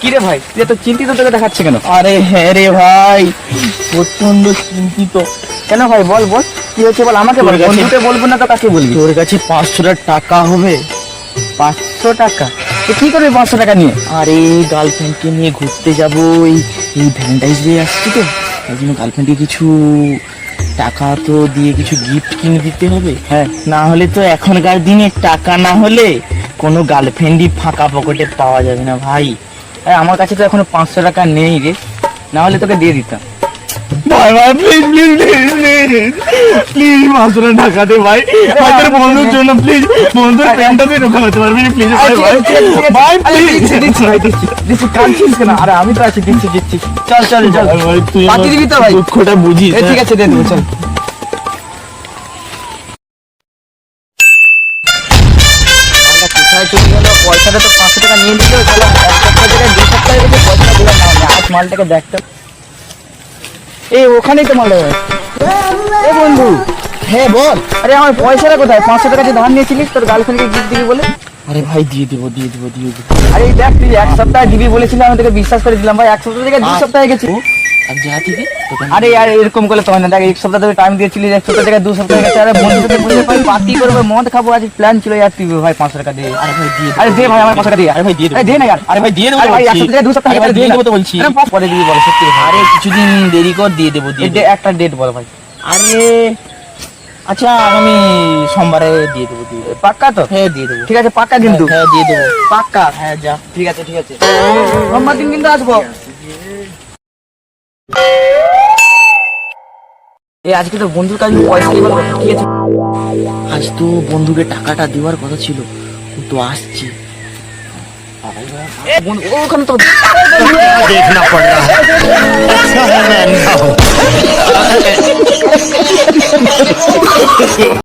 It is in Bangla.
কি রে ভাই? তুই এত চিন্তিত তোকে দেখাচ্ছে কেন? আরে হ্যাঁ রে ভাই প্রচণ্ড চিন্তিত। কেন ভাই? বল বল। কি হয়েছে বল? আমাকে বল। বন্ধুকে বলব না তো কাকে বলবি? তোর কাছে পাঁচশোটা টাকা হবে। পাঁচশো টাকা? কি করবি পাঁচশো টাকা নিয়ে? আরে গার্লফ্রেন্ডকে নিয়ে ঘুরতে যাব। এই এই ভ্যালেন্টাইন্স ডে আসছে তো। তাই জন্য গার্লফ্রেন্ডকে কিছু টাকা তো দিয়ে কিছু গিফট কিনে দিতে হবে। হ্যাঁ। না হলে তো এখনকার দিনে টাকা না হলে কোনো গার্লফ্রেন্ডই ফাঁকা পকেটে পাওয়া যাবে না ভাই। আমার কাছে তো এখনও পাঁচশো টাকা নেই রে। না হলে তোকে দিয়ে দিতাম। ভাই ভাই please please please please please পাঁচশোটা টাকা দে ভাই। ভাই বন্ধুর জন্য প্লিজ বন্ধুর প্যান্টটা তুই রক্ষা করতে পারবি প্লিজ ভাই ভাই। ভাই প্লিজ দিচ্ছি ভাই দিচ্ছি দিচ্ছি কাঁদছিস কেন? আরে আমি তো আছি দিচ্ছি দিচ্ছি। চল চল চল। ভাই তুই পাঠিয়ে দিবি তো ভাই। দুঃখটা বুঝিস ঠিক আছে দিয়ে দেবো চল। চলে গেল পয়সাটা তো পাঁচশো টাকা নিয়ে নিল চলো এক সপ্তাহ থেকে দু সপ্তাহ গেছে পয়সাটা দিলাম না আজ মালটাকে দেখতো এই ওখানেই তো মাল এ বন্ধু হ্যাঁ বল। আরে আমার পয়সাটা কোথায়? পাঁচশো টাকা যে ধার নিয়েছিলিস তোর গার্লফ্রেন্ডকে গিফট দিবি বলে? আরে ভাই দিয়ে দেবো দিয়ে দেবো দিয়ে দেবো। আরে দেখ তুই এক সপ্তাহ দিবি বলেছিলি আমি তোকে বিশ্বাস করে দিলাম। ভাই এক সপ্তাহ থেকে দু সপ্তাহ গেছে। আর যা থেকে দোকান আরে আর এরকম করলে তো হয় না দেখ এক সপ্তাহ ধরে টাইম দিয়েছিলি এক সপ্তাহ থেকে দু সপ্তাহ হয়ে গেছে আরে বন্ধুর সাথে বসে ভাই পার্টি করবে মদ খাবো আজ প্ল্যান ছিল यार তুই ভাই পাঁচশো টাকা দে আরে ভাই দিয়ে আরে দে ভাই আমার পাঁচশো টাকা দে আরে ভাই দিয়ে দেবো আরে দে না यार আরে ভাই দিয়ে দেবো আরে ভাই এক বলছি। সপ্তাহ থেকে দু সপ্তাহ আরে ভাই দিয়ে দেবো তো বলছি আরে পরে দিবি বল সত্যি কথা। আরে কিছুদিন দেরি কর দিয়ে দেবো দিয়ে এই দেবো ডে- একটা ডেট বল ভাই আরে আচ্ছা আগামী সোমবারে দিয়ে দেবো দিয়ে দেবো পাক্কা তো হ্যাঁ দিয়ে দেবো ঠিক আছে পাক্কা কিন্তু হ্যাঁ দিয়ে দেবো পাক্কা হ্যাঁ যা ঠিক আছে ঠিক আছে সোমবার দিন কিন্তু আসবো এ আজকে তো বন্ধুর কাছে পয়সা দেবার ঠিক আছে? আজ তো বন্ধুকে টাকাটা দেওয়ার কথা ছিল ও তো আসছে। ওখানে তো দেখনা পড় রা আচ্ছা